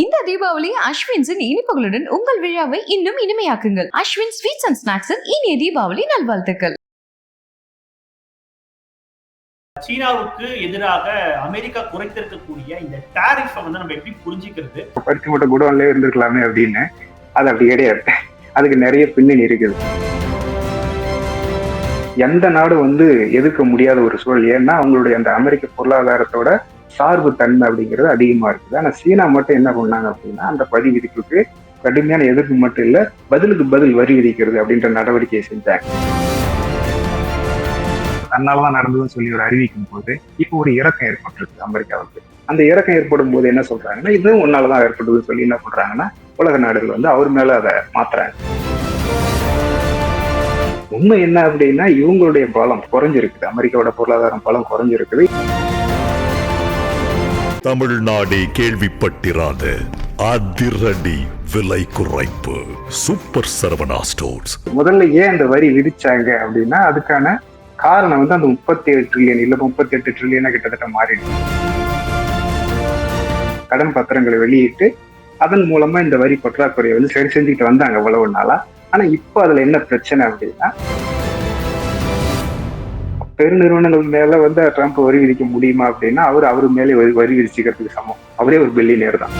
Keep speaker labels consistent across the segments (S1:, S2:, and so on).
S1: இந்த தீபாவளி அஸ்வின்ஸின் இனிப்புகளுடன் உங்கள் விழாவை இன்னும் இனிமையாக்குங்கள். அஸ்வின் ஸ்வீட்ஸ் அண்ட் ஸ்நாக்ஸின் இனிய தீபாவளி நல்வாழ்த்துக்கள்.
S2: சீனாவுக்கு எதிராக அமெரிக்கா குறைத்திருக்கக்கூடிய இந்த டாரிஃபை வந்து நம்ம எப்படி புரிஞ்சுக்கிறது?
S3: பருத்தி மூட்டை குடோன்ல இருந்திருக்கலாமே அப்படின்னு அது அப்படி கிடையாது. அதுக்கு நிறைய பின்னணி இருக்குது. எந்த நாடு வந்து எதிர்க்க முடியாத ஒரு சூழல். ஏன்னா அவங்களுடைய அந்த அமெரிக்க பொருளாதாரத்தோட சார்பு தன்மை அப்படிங்கிறது அதிகமா இருக்குது. ஆனா சீனா மட்டும் என்ன பண்ணாங்க அப்படின்னா அந்த வரி விதிப்புக்கு கடுமையான எதிர்ப்பு மட்டும் இல்ல பதிலுக்கு பதில் வரி விதிக்கிறது அப்படின்ற நடவடிக்கையை செஞ்சாங்க. தன்னாலதான் நடந்ததுன்னு சொல்லி ஒரு அறிவிக்கும் போது இப்போ ஒரு இறக்கம் ஏற்பட்டிருக்கு அமெரிக்காவுக்கு. அந்த இறக்கம் ஏற்படும் போது என்ன சொல்றாங்கன்னா இதுவும் ஒன்னாலதான் ஏற்பட்டதுன்னு சொல்லி என்ன பண்றாங்கன்னா உலக நாடுகள் வந்து அவர் மேல அதை மாத்துறாங்க. உண்மை என்ன அப்படின்னா இவங்களுடைய பலம் குறைஞ்சிருக்குது. அமெரிக்காவோட பொருளாதாரம் பலம் குறைஞ்சிருக்குது.
S4: தமிழ்நாடே கேள்விப்பட்டிராத அதிரடி விலை குறைப்பு. Super Saravana stores.
S3: முதல்ல ஏன் இந்த வரி விதிச்சாங்க அப்படின்னா அதுக்கான காரணம் வந்து அந்த முப்பத்தி ஏழு ட்ரில்லியன் இல்ல முப்பத்தி எட்டு ட்ரில்லியனா கிட்டத்தட்ட மாறிடுச்சு. கடன் பத்திரங்களை வெளியிட்டு அதன் மூலமா இந்த வரி பற்றாக்குறையை வந்து சரி செஞ்சுட்டு வந்தாங்க இவ்வளவு நாளா. ஆனா இப்போ அதுல என்ன பிரச்சனை அப்படின்னா பெருநிறுவனங்கள் மேல வந்து ட்ரம்ப் வரி விதிக்க முடியுமா அப்படின்னா அவர் அவர் மேலே வரி விதிச்சுக்கிறதுக்கு சமம். அவரே ஒரு பில்லியனர் தான்.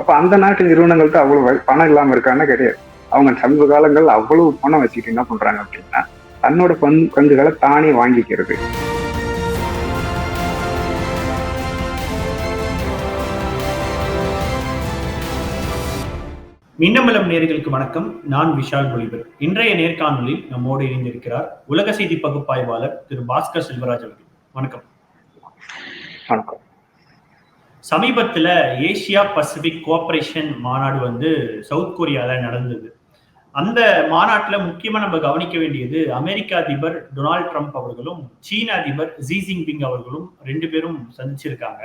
S3: அப்ப அந்த நாட்டு நிறுவனங்கள்ட்ட அவ்வளவு பணம் இல்லாம இருக்கான்னு கிடையாது அவங்க சமீப காலங்கள் அவ்வளவு பணம் வச்சுக்கிட்டு என்ன பண்றாங்க அப்படின்னா தன்னோட பங்கு பங்குகளை தானே வாங்கிக்கிறது.
S2: மின்னமலம் நேர்களுக்கு வணக்கம். நான் விஷால் பொலிபர் இன்றைய நேர்காணலில் நம்மோடு இணைந்திருக்கிறார் உலக செய்தி பகுப்பாய்வாளர் திரு பாஸ்கர் செல்வராஜ் அவர்கள். வணக்கம்.
S3: வணக்கம்.
S2: சமீபத்துல ஏசியா பசிபிக் கோஆபரேஷன் மாநாடு வந்து சவுத் கொரியால நடந்தது. அந்த மாநாட்டுல முக்கியமா நம்ம கவனிக்க வேண்டியது அமெரிக்க அதிபர் டொனால்ட் ட்ரம்ப் அவர்களும் சீன அதிபர் ஜி ஜின்பிங் அவர்களும் ரெண்டு பேரும் சந்திச்சிருக்காங்க.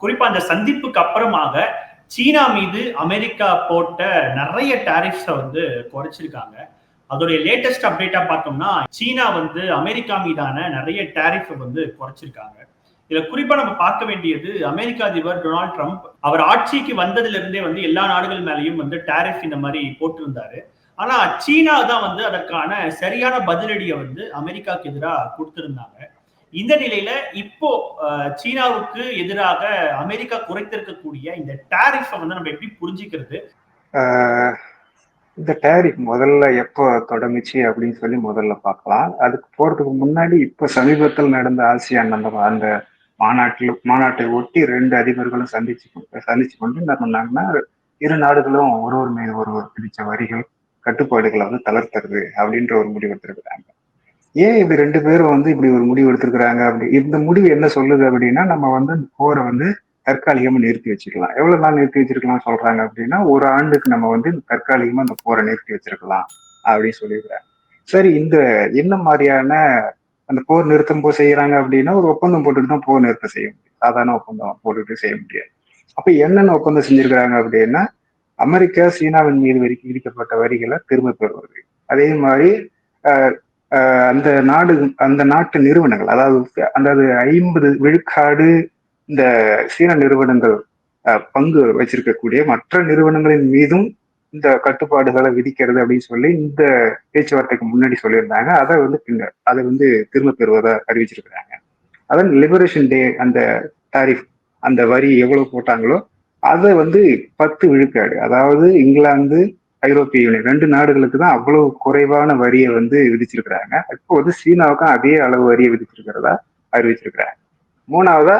S2: குறிப்பா அந்த சந்திப்புக்கு அப்புறமாக சீனா மீது அமெரிக்கா போட்ட நிறைய டேரிஃப்ஸை வந்து குறைச்சிருக்காங்க. அதோடைய லேட்டஸ்ட் அப்டேட்டா பார்த்தோம்னா சீனா வந்து அமெரிக்கா மீதான நிறைய டேரிஃப் வந்து குறைச்சிருக்காங்க. இதுல குறிப்பா நம்ம பார்க்க வேண்டியது அமெரிக்க அதிபர் டொனால்ட் ட்ரம்ப். அவர் ஆட்சிக்கு வந்ததுல இருந்தே வந்து எல்லா நாடுகள் மேலேயும் வந்து டேரிஃப் இந்த மாதிரி போட்டிருந்தாரு. ஆனா சீனா தான் வந்து அதற்கான சரியான பதிலடியை வந்து அமெரிக்காவுக்கு எதிராக கொடுத்திருந்தாங்க. இந்த நிலையில இப்போ சீனாவுக்கு எதிராக அமெரிக்கா குறைத்திருக்கக்கூடிய இந்த டாரிஃபை வந்து நம்ம எப்படி புரிஞ்சுக்கிறது?
S3: இந்த டேரிஃப் முதல்ல எப்போ தொடங்குச்சு அப்படின்னு சொல்லி முதல்ல பார்க்கலாம். அதுக்கு போறதுக்கு முன்னாடி இப்போ சமீபத்தில் நடந்த ஆசியான் அந்த அந்த மாநாட்டில் மாநாட்டை ஒட்டி ரெண்டு அதிபர்களும் சந்திச்சு கொண்டு- சந்திச்சு கொண்டு என்ன பண்ணாங்கன்னா இரு நாடுகளும் ஒருவர் மீது ஒருவர் பிடிச்ச வரிகள் கட்டுப்பாடுகளை வந்து தளர்த்துறது அப்படின்ற ஒரு முடிவு எடுத்திருக்கிறாங்க ஏன் இப்படி ரெண்டு பேரும் வந்து இப்படி ஒரு முடிவு எடுத்திருக்கிறாங்க? அப்படி இந்த முடிவு என்ன சொல்லுது அப்படின்னா நம்ம வந்து போரை வந்து தற்காலிகமா நிறுத்தி வச்சுக்கலாம். எவ்வளவு நாள் நிறுத்தி வச்சிருக்கலாம் சொல்றாங்க அப்படின்னா ஒரு ஆண்டுக்கு நம்ம வந்து தற்காலிகமா இந்த போரை நிறுத்தி வச்சிருக்கலாம் அப்படின்னு சொல்லிடுறாங்க சரி இந்த என்ன மாதிரியான அந்த போர் நிறுத்தம் போ செய்யறாங்க அப்படின்னா ஒரு ஒப்பந்தம் போட்டுட்டு தான் போர் நிறுத்தம் செய்ய முடியும். சாதாரண ஒப்பந்தம் போட்டுட்டு செய்ய முடியாது. அப்ப என்னென்ன ஒப்பந்தம் செஞ்சிருக்கிறாங்க அப்படின்னா அமெரிக்கா சீனாவின் மீது விதிக்கப்பட்ட வரிகளை திரும்ப பெறுவது. அதே மாதிரி அந்த நாடு அந்த நாட்டு நிறுவனங்கள் அதாவது அதாவது ஐம்பது விழுக்காடு இந்த சீன நிறுவனங்கள் பங்கு வச்சிருக்கக்கூடிய மற்ற நிறுவனங்களின் மீதும் இந்த கட்டுப்பாடுகளை விதிக்கிறது அப்படின்னு சொல்லி இந்த பேச்சுவார்த்தைக்கு முன்னாடி சொல்லியிருந்தாங்க. அதை வந்து பின்னர் அதை வந்து திரும்ப பெறுவதா அறிவிச்சிருக்கிறாங்க. அதன் லிபரேஷன் டே அந்த தாரிஃப் அந்த வரி எவ்வளவு போட்டாங்களோ அதை வந்து பத்து விழுக்காடு அதாவது இங்கிலாந்து ஐரோப்பிய யூனியன் ரெண்டு நாடுகளுக்கு தான் அவ்வளவு குறைவான வரியை வந்து விதிச்சிருக்கிறாங்க. இப்போ வந்து சீனாவுக்கும் அதே அளவு வரியை விதிச்சிருக்கிறதா அறிவிச்சிருக்கிறாங்க. மூணாவதா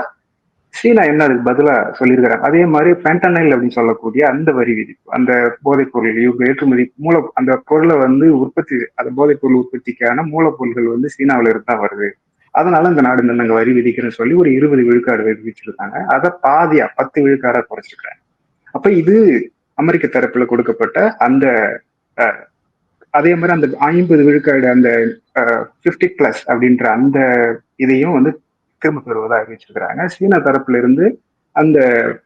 S3: சீனா என்ன அதுக்கு பதிலா சொல்லியிருக்கிறாங்க. அதே மாதிரி பென்டனைல் அப்படின்னு சொல்லக்கூடிய அந்த வரி விதிப்பு அந்த போதைப் பொருள் இவங்க ஏற்றுமதி மூல அந்த பொருளை வந்து உற்பத்தி அந்த போதைப் பொருள் உற்பத்திக்கான மூலப்பொருள்கள் வந்து சீனாவில இருந்து தான் வருது. அதனால இந்த நாடு நாங்க வரி விதிக்கிறேன்னு சொல்லி ஒரு இருபது விழுக்காடு விதிச்சிருக்காங்க. அதை பாதியா பத்து விழுக்காடா குறைச்சிருக்கிறாங்க. அப்ப இது அமெரிக்க தரப்புல கொடுக்கப்பட்ட அந்த அதே மாதிரி அந்த ஐம்பது விழுக்காடு அந்த பிப்டி பிளஸ் அப்படின்ற அந்த இதையும் வந்து திரும்ப பெறுவதாக அறிவிச்சிருக்கிறாங்க சீனா தரப்புல இருந்து அந்த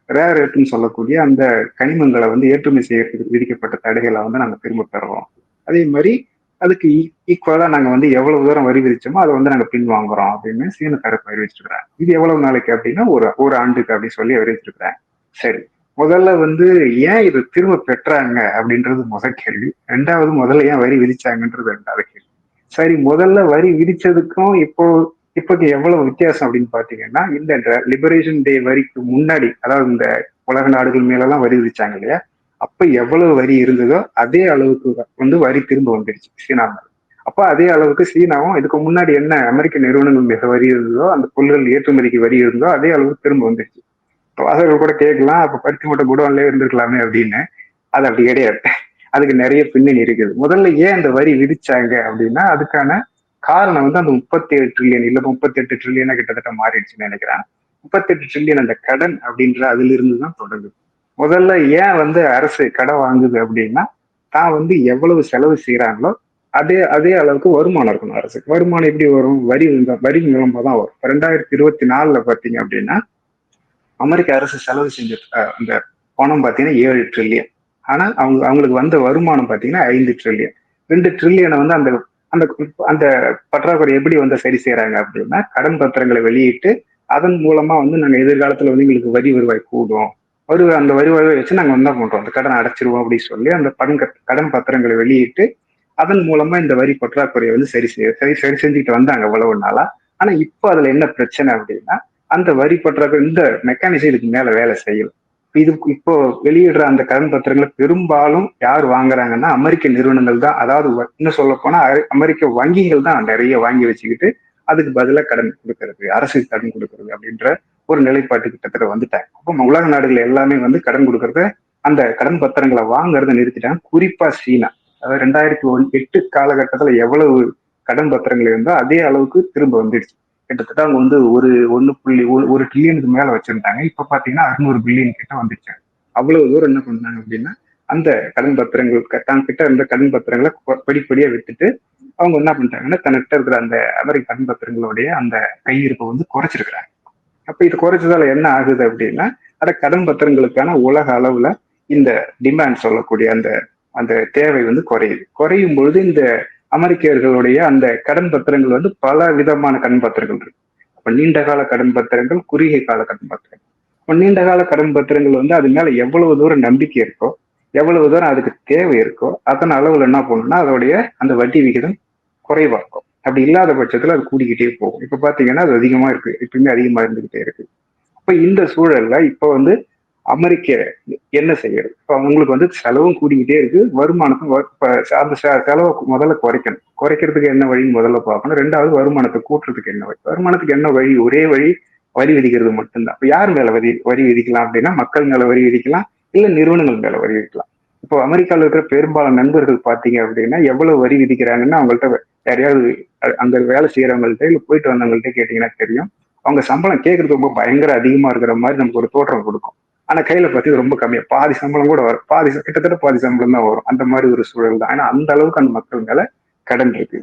S3: ரேர் எர்த்னு சொல்லக்கூடிய அந்த கனிமங்களை வந்து ஏற்றுமதி செய்யறதுக்கு விதிக்கப்பட்ட தடைகளை வந்து நாங்கள் திரும்ப பெறுவோம் அதே மாதிரி அதுக்கு e, ஈக்குவலா நாங்க வந்து எவ்வளவு தூரம் வரி விதிச்சோமோ அதை வந்து நாங்க பின்வாங்குறோம் அப்படின்னு சீன தரப்பு அறிவிச்சிருக்கிறாங்க. இது எவ்வளவு நாளைக்கு அப்படின்னா ஒரு ஒரு ஆண்டுக்கு அப்படின்னு சொல்லி அறிவிச்சிருக்கிறாங்க. சரி. முதல்ல வந்து ஏன் இது திரும்ப பெற்றாங்க அப்படின்றது முதல் கேள்வி. ரெண்டாவது முதல்ல ஏன் வரி விதிச்சாங்கன்றது ரெண்டாவது கேள்வி. சரி முதல்ல வரி விதிச்சதுக்கும் இப்போ இப்போக்கு எவ்வளவு வித்தியாசம் அப்படின்னு பாத்தீங்கன்னா இந்த லிபரேஷன் டே வரிக்கு முன்னாடி அதாவது இந்த உலக நாடுகள் மேலெல்லாம் வரி விதிச்சாங்க இல்லையா? அப்ப எவ்வளவு வரி இருந்ததோ அதே அளவுக்கு வந்து வரி திரும்ப வந்துடுச்சு சீனா மேல அப்ப அதே அளவுக்கு சீனாவும் இதுக்கு முன்னாடி என்ன அமெரிக்க நிறுவனங்கள் மிக வரி இருந்ததோ அந்த பொருள்கள் ஏற்றுமதிக்கு வரி இருந்ததோ அதே அளவுக்கு திரும்ப வந்துடுச்சு. வாசகர்கள் கூட கேட்கலாம். அப்ப பருத்தி மூட்டை குடோன்லேயே இருந்திருக்கலாமே அப்படின்னு. அது அப்படி கிடையாது. அதுக்கு நிறைய பின்னணி இருக்குது. முதல்ல ஏன் அந்த வரி விதிச்சாங்க அப்படின்னா அதுக்கான காரணம் வந்து அந்த முப்பத்தி ஏழு ட்ரில்லியன் இல்ல முப்பத்தி எட்டு ட்ரில்லியனா கிட்டத்தட்ட மாறிடுச்சுன்னு நினைக்கிறேன். முப்பத்தி எட்டு ட்ரில்லியன் அந்த கடன் அப்படின்ற அதுல இருந்து தான் தொடங்குது. முதல்ல ஏன் வந்து அரசு கடன் வாங்குது அப்படின்னா தான் வந்து எவ்வளவு செலவு செய்யறாங்களோ அதே அதே அளவுக்கு வருமானம் இருக்கணும் அரசுக்கு. வருமானம் எப்படி வரும்? வரி வரி மூலமா தான் வரும். ரெண்டாயிரத்தி இருபத்தி நாலுல பாத்தீங்க அப்படின்னா அமெரிக்க அரசு செலவு செஞ்ச அந்த பணம் பார்த்தீங்கன்னா ஏழு ட்ரில்லியன் ஆனால் அவங்க அவங்களுக்கு வந்த வருமானம் பார்த்தீங்கன்னா ஐந்து ட்ரில்லியன் ரெண்டு ட்ரில்லியனை வந்து அந்த அந்த அந்த பற்றாக்குறை எப்படி வந்து சரி செய்யறாங்க அப்படின்னா கடன் பத்திரங்களை வெளியிட்டு அதன் மூலமா வந்து நாங்கள் எதிர்காலத்துல வந்து எங்களுக்கு வரி வருவாய் கூடும். வரி அந்த வரி வருவாய் வச்சு நாங்கள் என்ன பண்றோம்? அந்த கடன் அடைச்சிருவோம் அப்படின்னு சொல்லி அந்த படன் கடன் பத்திரங்களை வெளியிட்டு அதன் மூலமா இந்த வரி பற்றாக்குறையை வந்து சரி செய்ய சரி சரி செஞ்சுட்டு வந்தாங்க இவ்வளவு நாளா. ஆனா இப்போ அதுல என்ன பிரச்சனை அப்படின்னா அந்த வரி பற்றாக்குறை இந்த மெக்கானிசம் இதுக்கு மேல வேலை செய்யலாம் இது இப்போ வெளியிடுற அந்த கடன் பத்திரங்களை பெரும்பாலும் யார் வாங்குறாங்கன்னா அமெரிக்க நிறுவனங்கள் தான். அதாவது இன்னும் சொல்ல போனா அ- அமெரிக்க வங்கிகள் தான் நிறைய வாங்கி வச்சுக்கிட்டு அதுக்கு பதிலாக கடன் கொடுக்கறது அரசுக்கு கடன் கொடுக்கறது அப்படின்ற ஒரு நிலைப்பாட்டு கிட்டத்தட்ட வந்துட்டாங்க. அப்போ உலக நாடுகள் எல்லாமே வந்து கடன் கொடுக்கறத அந்த கடன் பத்திரங்களை வாங்குறத நிறுத்திட்டாங்க. குறிப்பா சீனா. அதாவது ரெண்டாயிரத்தி ஒன் எட்டு காலகட்டத்தில் எவ்வளவு கடன் பத்திரங்கள் இருந்தோ அதே அளவுக்கு திரும்ப வந்துடுச்சு. கிட்டத்தட்ட அவங்க வந்து ஒரு ஒன்னு புள்ளி ஒரு ஒரு ட்ரில்லியனுக்கு மேல வச்சிருந்தாங்க. இப்ப பாத்தீங்கன்னா அறுநூறு பில்லியன் கிட்ட வந்துச்சாங்க அவ்வளவு தூரம் என்ன பண்ணாங்க அப்படின்னா அந்த கடன் பத்திரங்கள் தான் கிட்ட இருந்த கடன் பத்திரங்களை கொ- படிப்படியா வித்துட்டு அவங்க என்ன பண்ணிட்டாங்கன்னா தன்கிட்ட இருக்கிற அந்த அமெரிக்க கடன் பத்திரங்களுடைய அந்த கையிருப்பை வந்து குறைச்சிருக்கிறாங்க. அப்ப இது குறைச்சதால என்ன ஆகுது அப்படின்னா அந்த கடன் பத்திரங்களுக்கான உலக அளவுல இந்த டிமாண்ட் சொல்லக்கூடிய அந்த அந்த தேவை வந்து குறையுது. குறையும் பொழுது இந்த அமெரிக்கர்களுடைய அந்த கடன் பத்திரங்கள் வந்து பல விதமான கடன் பத்திரங்கள் இருக்கு. அப்ப நீண்ட கால கடன் பத்திரங்கள் குறுகிய கால கடன் பத்திரங்கள். இப்ப நீண்ட கால கடன் பத்திரங்கள் வந்து அது மேல எவ்வளவு தூரம் நம்பிக்கை இருக்கோ எவ்வளவு தூரம் அதுக்கு தேவை இருக்கோ அதன் அளவுல என்ன பண்ணணும்னா அதோடைய அந்த வட்டி விகிதம் குறைவா இருக்கும். அப்படி இல்லாத பட்சத்துல அது கூடிக்கிட்டே போகும். இப்ப பாத்தீங்கன்னா அது அதிகமா இருக்கு. எப்பயுமே அதிகமா இருந்துகிட்டே இருக்கு. அப்ப இந்த சூழல்ல இப்ப வந்து அமெரிக்க என்ன செய்யறது? இப்போ அவங்களுக்கு வந்து செலவும் கூடிக்கிட்டே இருக்கு. வருமானத்தும் அந்த செலவை முதல்ல குறைக்கணும். குறைக்கிறதுக்கு என்ன வழின்னு முதல்ல பார்க்கணும். ரெண்டாவது வருமானத்தை கூட்டுறதுக்கு என்ன வழி? வருமானத்துக்கு என்ன வழி? ஒரே வழி வரி விதிக்கிறது மட்டும்தான். இப்போ யார் மேல வரி வரி விதிக்கலாம் அப்படின்னா மக்கள் மேல வரி விதிக்கலாம் இல்ல நிறுவனங்கள் மேல வரி விதிக்கலாம். இப்போ அமெரிக்காவில் இருக்கிற பெரும்பாலான நண்பர்கள் பார்த்தீங்க அப்படின்னா எவ்வளவு வரி விதிக்கிறாங்கன்னு அவங்கள்ட்ட யாரையாவது அங்க வேலை செய்யறவங்கள்ட்ட இல்ல போயிட்டு வந்தவங்கள்ட்ட கேட்டீங்கன்னா தெரியும். அவங்க சம்பளம் கேட்கறது ரொம்ப பயங்கர அதிகமா இருக்கிற மாதிரி நமக்கு ஒரு தோற்றம் கொடுக்கும். ஆனா கையில பார்த்தீங்கன்னா ரொம்ப கம்மியா. பாதி சம்பளம் கூட வரும். பாதி கிட்டத்தட்ட பாதி சம்பளம் தான் வரும். அந்த மாதிரி ஒரு சூழல் தான். ஏன்னா அந்த அளவுக்கு அந்த மக்கள் மேல கடன் இருக்கு.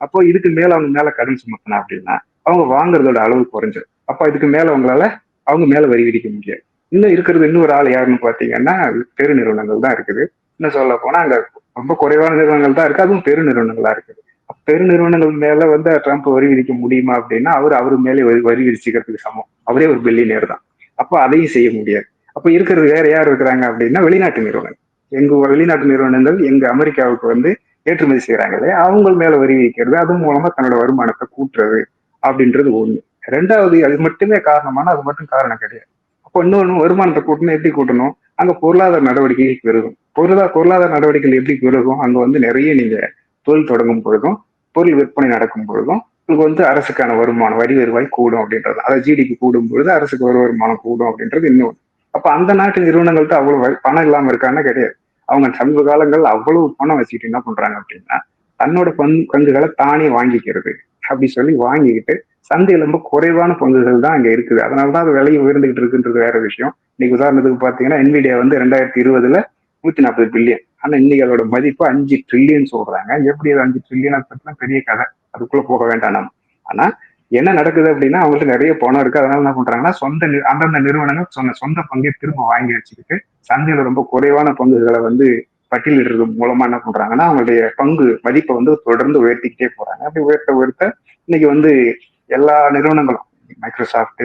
S3: அப்போ இதுக்கு மேல அவங்க மேல கடன் சுமத்தினா அப்படின்னா அவங்க வாங்குறதோட அளவு குறைஞ்சிரும். அப்போ இதுக்கு மேல அவங்களால அவங்க மேல வரி விதிக்க முடியாது. இன்னும் இருக்கிறது இன்னொரு ஆள் யாருன்னு பாத்தீங்கன்னா பெரு நிறுவனங்கள் தான் இருக்குது. இன்னும் சொல்ல போனா அங்க ரொம்ப குறைவான நிறுவனங்கள் தான் இருக்கு. அதுவும் பெரு நிறுவனங்களா இருக்குது. அப்ப பெரு நிறுவனங்கள் மேல வந்து ட்ரம்ப் வரி விதிக்க முடியுமா அப்படின்னா அவர் அவர் மேலே வரி வரி விதிச்சுக்கிறதுக்கு சமம். அவரே ஒரு பில்லியனர் தான். அப்போ அதையும் செய்ய முடியாது. அப்ப இருக்கிறது வேற யார் இருக்கிறாங்க அப்படின்னா வெளிநாட்டு நிறுவனம் எங்க வெளிநாட்டு நிறுவனங்கள் எங்க அமெரிக்காவுக்கு வந்து ஏற்றுமதி செய்யறாங்க இல்லையா? அவங்க மேல வரி விதிக்கிறது அது மூலமா தன்னோட வருமானத்தை கூட்டுறது அப்படின்றது ஒண்ணு. ரெண்டாவது அது மட்டுமே காரணமான அது மட்டும் காரணம் கிடையாது. அப்போ இன்னொன்னு வருமானத்தை கூட்டணும் எப்படி கூட்டணும்? அங்க பொருளாதார நடவடிக்கைகள் பெருகும். பொருளா பொருளாதார நடவடிக்கைகள் எப்படி பெருகும்? அங்க வந்து நிறைய நீங்க தொழில் தொடங்கும் பொழுதும் பொருள் விற்பனை நடக்கும் பொழுதும் உங்களுக்கு வந்து அரசுக்கான வருமானம் வரி வருவாய் கூடும் அப்படின்றது. அதை ஜிடிபி கூடும் பொழுது அரசுக்கு ஒரு வருமானம் கூடும் அப்படின்றது இன்னொன்று அப்ப அந்த நாட்டு நிறுவனங்கள்ட்ட அவ்வளவு பணம் இல்லாம இருக்கான்னு கிடையாது. அவங்க சமீப காலங்கள் அவ்வளவு பணம் வச்சுக்கிட்டு என்ன பண்றாங்க அப்படின்னா தன்னோட பங்கு பங்குகளை தானே வாங்கிக்கிறது. அப்படி சொல்லி வாங்கிக்கிட்டு சந்தையில ரொம்ப குறைவான பங்குகள் தான் அங்க இருக்குது. அதனாலதான் அது விலையை உயர்ந்துகிட்டு இருக்குன்றது வேற விஷயம். இன்னைக்கு உதாரணத்துக்கு பாத்தீங்கன்னா என்விடியா வந்து ரெண்டாயிரத்தி இருபதுல நூத்தி நாற்பது பில்லியன் ஆனா இன்னைக்கு அதோட மதிப்பு அஞ்சு ட்ரில்லியன் சொல்றாங்க. எப்படி அது அஞ்சு ட்ரில்லியன் பெரிய கதை. அதுக்குள்ள போக வேண்டாம் நம்ம ஆனா என்ன நடக்குது அப்படின்னா அவங்கள்ட்ட நிறைய பணம் இருக்கு. அதனால என்ன பண்றாங்கன்னா சொந்த அந்தந்த நிறுவனங்கள் சொன்ன சொந்த பங்கை திரும்ப வாங்கி வச்சுக்கிட்டு சந்தையில ரொம்ப குறைவான பங்குகளை வந்து பட்டியலிடுறது மூலமா என்ன பண்றாங்கன்னா அவங்களுடைய பங்கு மதிப்பை வந்து தொடர்ந்து உயர்த்திக்கிட்டே போறாங்க. அப்படி உயர்த்த உயர்த்த இன்னைக்கு வந்து எல்லா நிறுவனங்களும் மைக்ரோசாஃப்ட்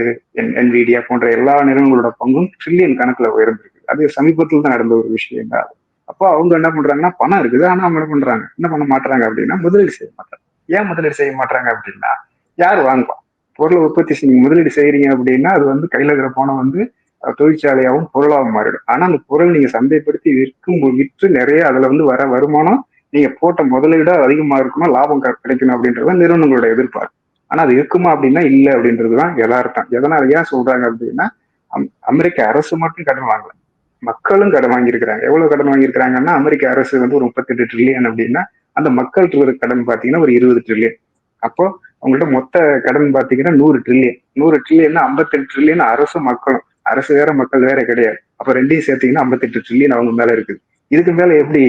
S3: என்விடியா போன்ற எல்லா நிறுவனங்களோட பங்கும் ட்ரில்லியன் கணக்குல உயர்ந்திருக்கு. அது சமீபத்தில் தான் நடந்த ஒரு விஷயம் தான் அப்போ அவங்க என்ன பண்றாங்கன்னா பணம் இருக்குது. ஆனா அவங்க என்ன பண்றாங்க? என்ன பண்ண மாட்டாங்க அப்படின்னா முதலீடு செய்ய மாட்டாங்க. ஏன் முதலீடு செய்ய மாட்டாங்க அப்படின்னா யார் வாங்குவா? பொருளை உற்பத்தி செய்ய முதலீடு செய்யறீங்க அப்படின்னா அது வந்து கையில இருக்கிற பணம் வந்து தொழிற்சாலையாகவும் பொருளாகவும் மாறிடும். ஆனா அந்த பொருள் நீங்க சந்தைப்படுத்தி விற்கும் விற்று நிறைய அதுல வந்து வர வருமானம் நீங்க போட்ட முதலீடு அதிகமா இருக்கணும் லாபம் க- கிடைக்கணும் அப்படின்றது நிறுவனங்களோட எதிர்பார்ப்பு. ஆனா அது இருக்குமா அப்படின்னா இல்ல அப்படின்றதுதான் யதார்த்தம். எதனால ஏன் சொல்றாங்க அப்படின்னா அம்- அமெரிக்க அரசு மட்டும் கடன் வாங்கல. மக்களும் கடன் வாங்கியிருக்கிறாங்க. எவ்வளவு கடன் வாங்கியிருக்கிறாங்கன்னா அமெரிக்க அரசு வந்து ஒரு முப்பத்தெட்டு ட்ரில்லியன் அப்படின்னா அந்த மக்கள் கடன் பாத்தீங்கன்னா ஒரு இருபது ட்ரில்லியன் அப்போ அவங்கள்ட்ட மொத்த கடன் பாத்தீங்கன்னா நூறு ட்ரில்லியன் நூறு ட்ரில்லியன் ஐம்பத்தெட்டு ட்ரில்லியன் அரசு மக்களும். அரசு வேற மக்கள் வேற கிடையாது. அப்ப ரெண்டையும் சேர்த்தீங்கன்னா ஐம்பத்தெட்டு ட்ரில்லியன் அவங்க மேல இருக்குது. இதுக்கு மேல எப்படி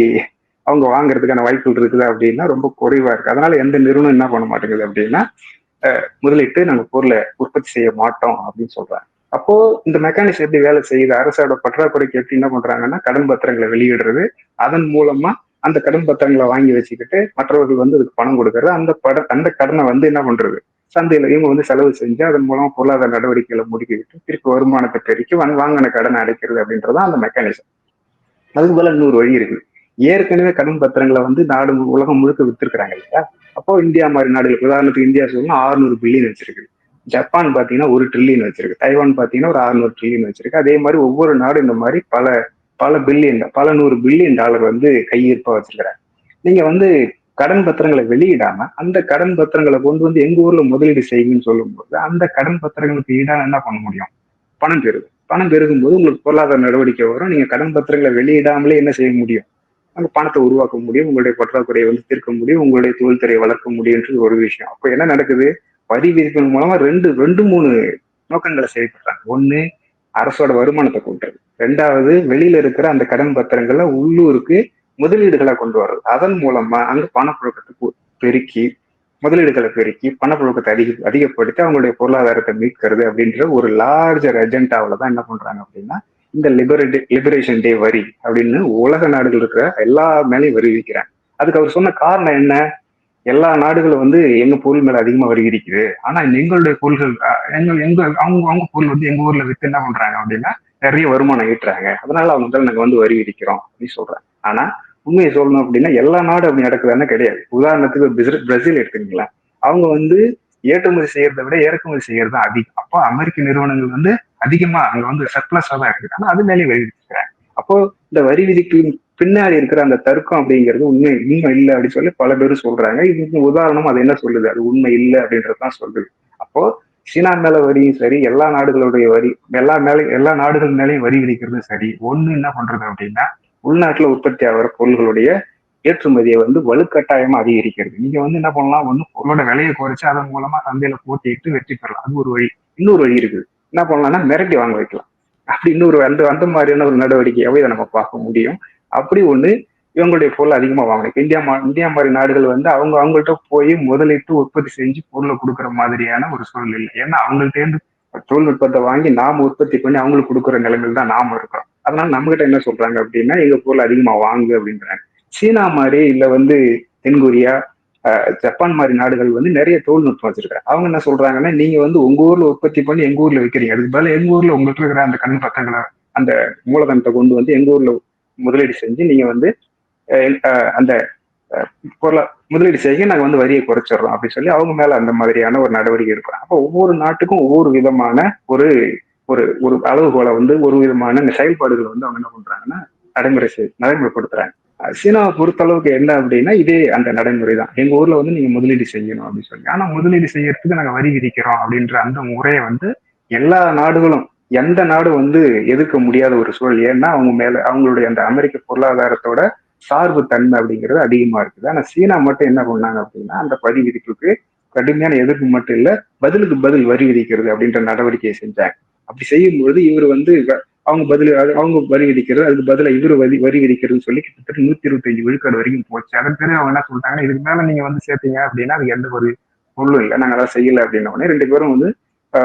S3: அவங்க வாங்குறதுக்கான வாய்ப்புகள் இருக்குது அப்படின்னா ரொம்ப குறைவா இருக்கு. அதனால எந்த நிறுவனம் என்ன பண்ண மாட்டேங்குது அப்படின்னா முதலீட்டு நாங்க பொருளை உற்பத்தி செய்ய மாட்டோம் அப்படின்னு சொல்றாங்க. அப்போ இந்த மெக்கானிக்ஸ் எப்படி வேலை செய்யுது? அரசோட பற்றாக்குறைக்கு எப்படி என்ன பண்றாங்கன்னா கடன் பத்திரங்களை வெளியிடுறது. அதன் மூலமா அந்த கடன் பத்திரங்களை வாங்கி வச்சுக்கிட்டு மற்றவர்கள் வந்து அதுக்கு பணம் கொடுக்கறது அந்த பட அந்த கடனை வந்து என்ன பண்றது? சந்தையில இவங்க வந்து செலவு செஞ்சு அதன் மூலம் பொருளாதார நடவடிக்கைகளை முடிக்கிட்டு திருப்பி வருமானத்தை பெருக்கி வந்து வாங்கின கடனை அடைக்கிறது அப்படின்றதான் அந்த மெக்கானிசம் அதுக்கு போல இன்னொரு வழி இருக்கு. ஏற்கனவே கடன் பத்திரங்களை வந்து நாடு உலகம் முழுக்க வித்திருக்கிறாங்க இல்லையா? அப்போ இந்தியா மாதிரி நாடுகள் உதாரணத்துக்கு இந்தியா சொல்லணும் ஆறுநூறு பில்லியன் வச்சிருக்கு. ஜப்பான் பாத்தீங்கன்னா ஒரு ட்ரில்லியன் வச்சிருக்கு. தைவான் பாத்தீங்கன்னா ஒரு அறுநூறு ட்ரில்லியன் வச்சிருக்கு. அதே மாதிரி ஒவ்வொரு நாடும் இந்த மாதிரி பல பல பில்லியன் பல நூறு பில்லியன் டாலர் வந்து கையிருப்பா வச்சிருக்கிறாங்க நீங்க வந்து கடன் பத்திரங்களை வெளியிடாம அந்த கடன் பத்திரங்களை கொண்டு வந்து எங்க ஊர்ல முதலீடு செய்யுங்கன்னு சொல்லும்போது அந்த கடன் பத்திரங்களுக்கு ஈடான என்ன பண்ண முடியும்? பணம் பெருகும். பணம் பெருகும் போது உங்களுக்கு பொருளாதார நடவடிக்கை வரும். நீங்க கடன் பத்திரங்களை வெளியிடாமலே என்ன செய்ய முடியும்? அங்க பணத்தை உருவாக்க முடியும். உங்களுடைய பற்றாக்குறையை வந்து தீர்க்க முடியும். உங்களுடைய தொழில்துறையை வளர்க்க முடியும்ன்றது ஒரு விஷயம். அப்போ என்ன நடக்குது? வரி விதிப்பின் மூலமா ரெண்டு ரெண்டு மூணு நோக்கங்களை செயல்படுறாங்க. ஒண்ணு அரசோட வருமானத்தை கூட்டுறது. ரெண்டாவது வெளியில இருக்கிற அந்த கடன் பத்திரங்களை உள்ளூருக்கு முதலீடுகளை கொண்டு வர்றது. அதன் மூலமா அங்க பணப்புழக்கத்தை பெருக்கி முதலீடுகளை பெருக்கி பணப்புழக்கத்தை அதிக அதிகப்படுத்தி அவங்களுடைய பொருளாதாரத்தை மீட்கிறது அப்படின்ற ஒரு லார்ஜர் அஜெண்டாவில தான் என்ன பண்றாங்க அப்படின்னா இந்த லிபரேட் லிபரேஷன் டே வரி அப்படின்னு உலக நாடுகள் இருக்கிற எல்லா மேலேயும் வரி விதிக்கிறாங்க. அதுக்கு அவர் சொன்ன காரணம் என்ன? எல்லா நாடுகளும் வந்து எங்க பொருள் மேல அதிகமா வரி விதிக்குது. ஆனா எங்களுடைய பொருள்கள் எங்க எங்க அவங்க அவங்க பொருள் வந்து எங்க ஊர்ல வித்து என்ன பண்றாங்க அப்படின்னா நிறைய வருமானம் ஈட்டுறாங்க. அதனால அவங்க மேல நாங்க வந்து வரி விதிக்கிறோம் அப்படின்னு சொல்றேன் ஆனா உண்மையை சொல்லணும் அப்படின்னா எல்லா நாடும் அப்படி நடக்குதுன்னு கிடையாது. உதாரணத்துக்கு பிஸ்ர- பிரேசில் எடுத்துக்கீங்களேன். அவங்க வந்து ஏற்றுமதி செய்யறதை விட இறக்குமதி செய்யறது தான் அதிகம். அப்போ அமெரிக்க நிறுவனங்கள் வந்து அதிகமா அங்க வந்து சர்ப்ளஸா தான் இருக்குது. ஆனா அது மேலே வரி விதிக்கிறாங்க. அப்போ இந்த வரி விதிக்கு பின்னாடி இருக்கிற அந்த தர்க்கம் அப்படிங்கிறது உண்மை உண்மை இல்லை அப்படின்னு சொல்லி பல பேர் சொல்றாங்க. இதுக்கு உதாரணம் அது என்ன சொல்லுது? அது உண்மை இல்லை அப்படின்றதுதான் சொல்லுது. அப்போ சீனா மேல வரியும் சரி எல்லா நாடுகளுடைய வரி எல்லா மேலே எல்லா நாடுகள் மேலேயும் வரி விதிக்கிறதும் சரி. ஒண்ணு என்ன பண்றது அப்படின்னா உள்நாட்டுல உற்பத்தி ஆகிற பொருள்களுடைய ஏற்றுமதியை வந்து வலுக்கட்டாயமா அதிகரிக்கிறது. நீங்க வந்து என்ன பண்ணலாம்? ஒண்ணு பொருளோட விலையை குறைச்சு அதன் மூலமா சந்தையில போட்டிட்டு வெற்றி பெறலாம். அது ஒரு வழி. இன்னொரு வழி இருக்குது. என்ன பண்ணலாம்னா மிரட்டி வாங்க வைக்கலாம். அப்படி இன்னொரு அந்த அந்த மாதிரியான ஒரு நடவடிக்கையாவே இதை நம்ம பார்க்க முடியும். அப்படி ஒண்ணு இவங்களுடைய பொருள் அதிகமா வாங்கணும். இந்தியா மா- இந்தியா மாதிரி நாடுகள் வந்து அவங்க அவங்கள்ட்ட போய் முதலீட்டு உற்பத்தி செஞ்சு பொருளை கொடுக்குற மாதிரியான ஒரு சூழல் இல்லை. ஏன்னா அவங்கள்ட்ட இருந்து தொழில்நுட்பத்தை வாங்கி நாம உற்பத்தி பண்ணி அவங்களுக்கு கொடுக்குற நிலைமையில தான் நாம இருக்கிறோம். அதனால நம்ம கிட்ட என்ன சொல்றாங்க அப்படின்னா எங்க பொருள் அதிகமா வாங்கு அப்படின்றாங்க. சீனா மாதிரி இல்ல வந்து தென்கொரியா ஜப்பான் மாதிரி நாடுகள் வந்து நிறைய தொழில்நுட்பம் வச்சிருக்காங்க. அவங்க என்ன சொல்றாங்கன்னா நீங்க வந்து உங்க ஊர்ல உற்பத்தி பண்ணி எங்க ஊர்ல விற்கிறீங்க அதுக்கு பதிலா எங்க ஊர்ல உங்களுக்கு இருக்கிற அந்த கண் பக்கங்களை அந்த மூலதனத்தை கொண்டு வந்து எங்க ஊர்ல முதலீடு செஞ்சு நீங்க வந்து அந்த பொருளா முதலீடு செய்ய நாங்கள் வந்து வரியை குறைச்சிடுறோம் அப்படின்னு சொல்லி அவங்க மேல அந்த மாதிரியான ஒரு நடவடிக்கை எடுக்கிறோம் அப்போ ஒவ்வொரு நாட்டுக்கும் ஒவ்வொரு விதமான ஒரு ஒரு ஒரு அளவுகோலை வந்து ஒரு விதமான இந்த வந்து அவங்க என்ன பண்றாங்கன்னா நடைமுறை செய் நடைமுறைப்படுத்துறாங்க. அஹ் சீனாவை பொறுத்தளவுக்கு என்ன அப்படின்னா இதே அந்த நடைமுறை தான். எங்க ஊர்ல வந்து நீங்க முதலீடு செய்யணும் அப்படின்னு சொல்லி. ஆனா முதலீடு செய்யறதுக்கு நாங்க வரி விதிக்கிறோம் அப்படின்ற அந்த முறையை வந்து எல்லா நாடுகளும் எந்த நாடும் வந்து எதிர்க்க முடியாத ஒரு சூழல்? ஏன்னா அவங்க மேல அவங்களுடைய அந்த அமெரிக்க பொருளாதாரத்தோட சார்பு தன்மை அப்படிங்கிறது அதிகமா இருக்குது. ஆனா சீனா மட்டும் என்ன பண்ணாங்க அப்படின்னா அந்த வரி விதிப்புக்கு கடுமையான எதிர்ப்பு மட்டும் இல்ல பதிலுக்கு பதில் வரி விதிக்கிறது அப்படின்ற நடவடிக்கையை செஞ்சாங்க. அப்படி செய்யும்பொழுது இவர் வந்து அவங்க பதில் அது- அவங்க வரி விதிக்கிறது அதுக்கு பதிலா இவரு வரி வரி விதிக்கிறதுன்னு சொல்லி கிட்டத்தட்ட நூத்தி இருபத்தஞ்சு விழுக்காடு வரைக்கும் போச்சு. அதன் பிறகு அவங்க என்ன சொல்லிட்டாங்கன்னா இதுக்கு மேல நீங்க வந்து சேர்த்தீங்க அப்படின்னா அது எந்த ஒரு பொருளும் இல்லை. நாங்க அதான் செய்யல அப்படின்ன உடனே ரெண்டு பேரும் வந்து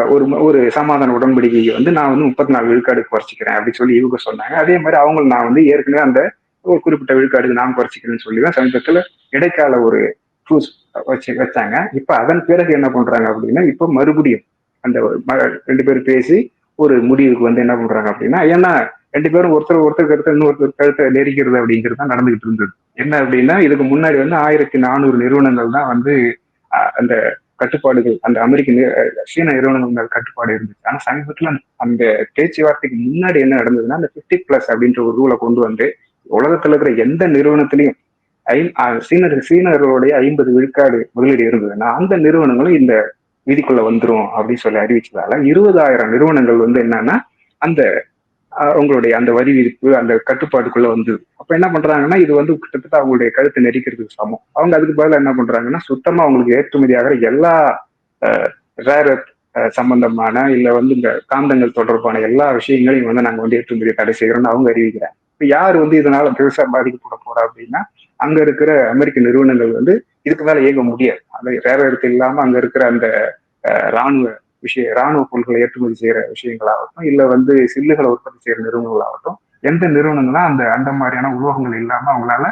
S3: ஒரு ஒரு சமாதான உடன்படிக்கையை வந்து நான் வந்து முப்பத்தி நாலு விழுக்காடு குறைச்சிக்கிறேன் அப்படின்னு சொல்லி இவங்க சொன்னாங்க. அதே மாதிரி அவங்க நான் வந்து ஏற்கனவே அந்த ஒரு குறிப்பிட்ட விழுக்காடு நான் குறைச்சிக்கிறேன்னு சொல்லி தான் சமீபத்தில் இடைக்கால ஒரு ட்ரூஸ் வச்சு வச்சாங்க. இப்போ அதன் பிறகு என்ன பண்றாங்க அப்படின்னா இப்போ மறுபடியும் அந்த ம- ரெண்டு பேரும் பேசி ஒரு முடிவுக்கு வந்து என்ன பண்றாங்க அப்படின்னா ஏன்னா ரெண்டு பேரும் ஒருத்தர் ஒருத்தர் கருத்தை இன்னொருத்தர் கருத்தை நெரிக்கிறது அப்படிங்கிறது தான் நடந்துகிட்டு இருந்தது. என்ன அப்படின்னா இதுக்கு முன்னாடி வந்து ஆயிரத்தி நானூறு நிறுவனங்கள் தான் வந்து அந்த கட்டுப்பாடுகள் அந்த அமெரிக்க சீன நிறுவனங்கள் கட்டுப்பாடு இருந்துச்சு. ஆனா சமீபத்துல அந்த- பேச்சுவார்த்தைக்கு முன்னாடி என்ன நடந்ததுன்னா அந்த 50 பிளஸ் அப்படின்ற ஒரு ரூலை கொண்டு வந்து உலகத்துல இருக்கிற எந்த நிறுவனத்திலையும் ஐ சீனர் சீனர்களுடைய ஐம்பது விழுக்காடு முதலீடு இருந்ததுன்னா அந்த நிறுவனங்களும் இந்த விதிக்குள்ள வந்துரும் அப்படின்னு சொல்லி அறிவிச்சதால இருபதாயிரம் நிறுவனங்கள் வந்து என்னன்னா அந்த அவங்களுடைய அந்த வரி விதிப்பு அந்த கட்டுப்பாட்டுக்குள்ள வந்தது. அப்ப என்ன பண்றாங்கன்னா இது வந்து கிட்டத்தட்ட அவங்களுடைய கழுத்தை நெரிக்கிறதுக்கு சமம். அவங்க அதுக்கு பதிலாக என்ன பண்றாங்கன்னா சுத்தமா அவங்களுக்கு ஏற்றுமதி ஆகிற எல்லா ரேர் சம்பந்தமான இல்ல வந்து இந்த காந்தங்கள் தொடர்பான எல்லா விஷயங்களையும் வந்து நாங்க வந்து ஏற்றுமதியை தடை செய்கிறோம்னு அவங்க அறிவிக்கிறாங்க. இப்ப யார் வந்து இதனால பெருசா பாதிக்கப்பட போறா அப்படின்னா அங்க இருக்கிற அமெரிக்க நிறுவனங்கள் வந்து இதுக்கு மேல இயங்க முடியாது. அந்த ரேர் எடுத்து இல்லாம அங்க இருக்கிற அந்த ராணுவ விஷய இராணுவ பொருட்களை ஏற்றுமதி செய்யற விஷயங்களாகட்டும் இல்ல வந்து சில்லுகளை உற்பத்தி செய்யற நிறுவனங்களாகட்டும் எந்த நிறுவனங்களும் அந்த அந்த மாதிரியான உலோகங்கள் இல்லாம அவங்களால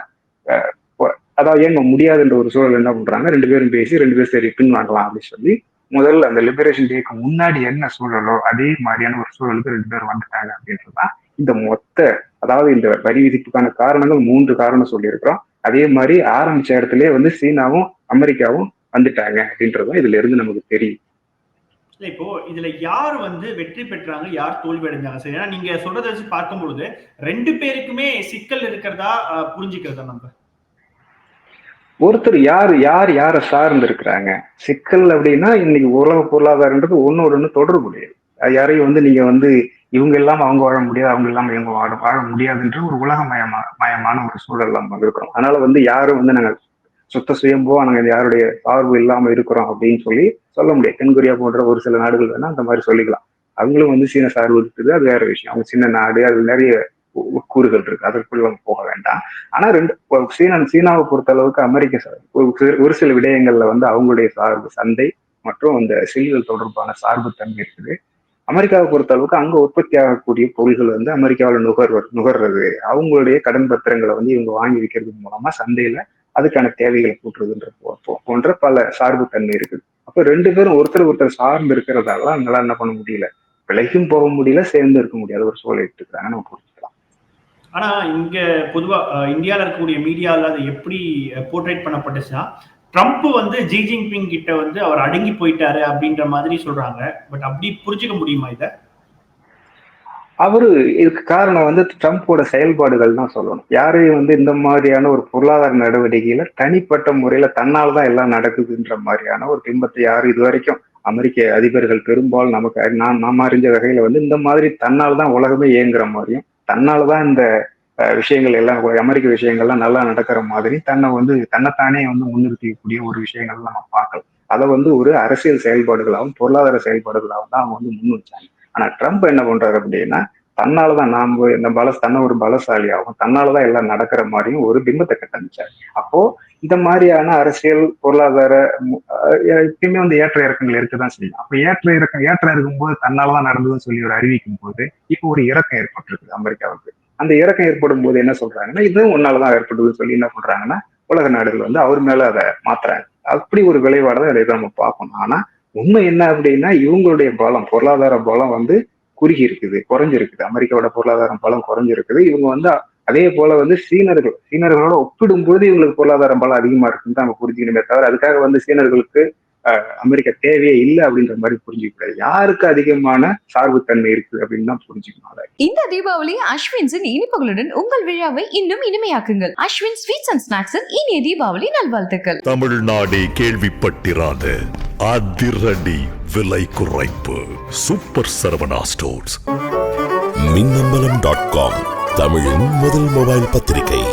S3: அதாவது இயங்க முடியாதுன்ற ஒரு சூழல் என்ன பண்றாங்க ரெண்டு பேரும் பேசி ரெண்டு பேரும் சரி பின் வாங்கலாம் அப்படின்னு சொல்லி முதல்ல அந்த லிபரேஷன் டேக்கு முன்னாடி என்ன சூழலோ அதே மாதிரியான ஒரு சூழலுக்கு ரெண்டு பேரும் வந்துட்டாங்க அப்படின்றதுதான் இந்த மொத்த அதாவது இந்த வரி விதிப்புக்கான காரணங்கள் மூன்று காரணம் சொல்லியிருக்கிறோம். அதே மாதிரி ஆரம்பிச்ச இடத்துலயே வந்து சீனாவும் அமெரிக்காவும் வந்துட்டாங்க அப்படின்றதும் இதுல இருந்து நமக்கு தெரியும்.
S2: இல்ல இப்போ இதுல யார் வந்து வெற்றி பெற்றாங்க யார் தோல்வி அடைஞ்சாங்க? சரி ஏன்னா நீங்க சொல்றதை வச்சு பார்க்கும் பொழுது ரெண்டு பேருக்குமே சிக்கல் இருக்கிறதா புரிஞ்சுக்கிறதா நம்ம?
S3: ஒருத்தர் யார் யார் யாரை சார்ந்து இருக்கிறாங்க சிக்கல் அப்படின்னா இன்னைக்கு உலக பொருளாதாரன்றது ஒன்னோட ஒண்ணு தொடர்புடையது யாரையும் வந்து நீங்க வந்து இவங்க இல்லாம அவங்க வாழ முடியாது அவங்க இல்லாம இவங்க வாழ வாழ முடியாதுன்ற ஒரு உலக மயமா மயமான ஒரு சூழல் நம்ம இருக்கிறோம். அதனால வந்து யாரும் வந்து நாங்க சுத்த சுயம்போ நாங்க யாருடைய சார்பு இல்லாம இருக்கிறோம் அப்படின்னு சொல்லி சொல்ல முடியாது. தென்கொரியா போன்ற ஒரு சில நாடுகள் வேணா அந்த மாதிரி சொல்லிக்கலாம். அவங்களும் வந்து சீன சார்பு இருக்குது அது வேற விஷயம். அவங்க சின்ன நாடு அது நிறைய கூறுகள் இருக்கு. அதற்குள்ள போக வேண்டாம். ஆனா ரெண்டு சீனா சீனாவை பொறுத்த அளவுக்கு அமெரிக்க ஒரு சில- ஒரு சில விடயங்கள்ல வந்து அவங்களுடைய சார்பு சந்தை மற்றும் அந்த செல்கள் தொடர்பான சார்பு தன்மை இருக்குது. அமெரிக்காவை பொறுத்த அளவுக்கு அங்க உற்பத்தி ஆகக்கூடிய பொருள்கள் வந்து அமெரிக்காவில் நுகர்வர் நுகர்றது அவங்களுடைய கடன் பத்திரங்களை வந்து இவங்க வாங்கி விற்கிறது மூலமா சந்தையில அதுக்கான தேவைகளை கூட்டுறதுன்ற போன்ற பல சார்பு தன்மை இருக்குது. அப்ப ரெண்டு பேரும் ஒருத்தர் ஒருத்தர் சார்ந்து இருக்கிறதால அவங்களால என்ன பண்ண முடியல? விலைக்கும் போக முடியல சேர்ந்து இருக்க முடியாத ஒரு சூழலை இருக்கிறாங்க நம்ம புரிஞ்சுக்கலாம்.
S2: ஆனா இங்க பொதுவா இந்தியால இருக்கக்கூடிய மீடியால அது எப்படி போர்ட்ரேட் பண்ணப்பட்டுச்சுன்னா ட்ரம்ப் வந்து ஜி ஜின்பிங் கிட்ட வந்து அவர் அடங்கி போயிட்டாரு அப்படின்ற மாதிரி சொல்றாங்க. பட் அப்படி புரிஞ்சுக்க முடியுமா இதை?
S3: அவரு இதுக்கு காரணம் வந்து ட்ரம்ப்போட செயல்பாடுகள் தான் சொல்லணும். யாரையும் வந்து இந்த மாதிரியான ஒரு பொருளாதார நடவடிக்கையில தனிப்பட்ட முறையில தன்னால் தான் எல்லாம் நடக்குதுன்ற மாதிரியான ஒரு பிம்பத்தை யாரும் இது வரைக்கும் அமெரிக்க அதிபர்கள் பெரும்பாலும் நமக்கு நான் நாம் அறிஞ்ச வகையில வந்து இந்த மாதிரி தன்னால் தான் உலகமே இயங்குற மாதிரியும் தன்னால் தான் இந்த விஷயங்கள் எல்லாம் அமெரிக்க விஷயங்கள்லாம் நல்லா நடக்கிற மாதிரி தன்னை வந்து தன்னைத்தானே வந்து முன்னிறுத்திக்கக்கூடிய ஒரு விஷயங்கள் நம்ம பார்க்கலாம். அதை வந்து ஒரு அரசியல் செயல்பாடுகளாகவும் பொருளாதார செயல்பாடுகளாகவும் தான் அவங்க வந்து முன் வச்சாங்க. ஆனா ட்ரம்ப் என்ன பண்றாரு அப்படின்னா தன்னாலதான் நாம் இந்த பல தன்னை ஒரு பலசாலியாகும் தன்னாலதான் எல்லாம் நடக்கிற மாதிரியும் ஒரு பிம்பத்தை கட்டமைச்சாரு. அப்போ இந்த மாதிரியான அரசியல் பொருளாதார எப்பயுமே வந்து ஏற்ற இறக்கங்கள் இருக்கதான் செய்யும். அப்ப ஏற்ற இறக்கம் ஏற்ற இருக்கும்போது தன்னாலதான் நடந்ததுன்னு சொல்லி ஒரு அறிவிக்கும் போது இப்போ ஒரு இறக்கம் ஏற்பட்டிருக்கு அமெரிக்காவுக்கு. அந்த இறக்கம் ஏற்படும் போது என்ன சொல்றாங்கன்னா இதுவும் ஒன்னாலதான் ஏற்பட்டதுன்னு சொல்லி என்ன பண்றாங்கன்னா உலக நாடுகள் வந்து அவர் மேல அதை மாத்துறாங்க. அப்படி ஒரு விளைவாடதான் இதை நம்ம பார்க்கணும். ஆனா உண்மை என்ன அப்படின்னா இவங்களுடைய பலம் பொருளாதார பலம் வந்து குறுகி இருக்குது குறைஞ்சிருக்குது. அமெரிக்காவோட பொருளாதார பலம் குறைஞ்சிருக்குது. இவங்க வந்து அதே போல வந்து சீனர்கள் சீனர்களோட ஒப்பிடும்போது இவங்களுக்கு பொருளாதார பலம் அதிகமா இருக்குன்னு தான் நம்ம புரிஞ்சுக்கணுமே தவிர அதுக்காக வந்து சீனர்களுக்கு அமெரிக்கா தேவையே இல்லை அப்படின்ற மாதிரி புரிஞ்சுக்கூடாது யாருக்கு அதிகமான சார்புத்தன்மை இருக்குது அப்படின்னு தான் புரிஞ்சுக்கணும்
S1: இந்த தீபாவளி அஸ்வின்ஸின் இனிப்புகளுடன் உங்கள் விழாவை இன்னும் இனிமையாக்குங்கள். அஸ்வின் ஸ்வீட்ஸ் அண்ட் ஸ்நாக்ஸின் இனிய தீபாவளி நல்வாழ்த்துக்கள்.
S4: தமிழ்நாடே கேள்விப்பட்டிராத அதிரடி விலை குறைப்பு. Super Saravana stores.
S5: Minnambalam dot com தமிழின் முதல் மொபைல் பத்திரிகை.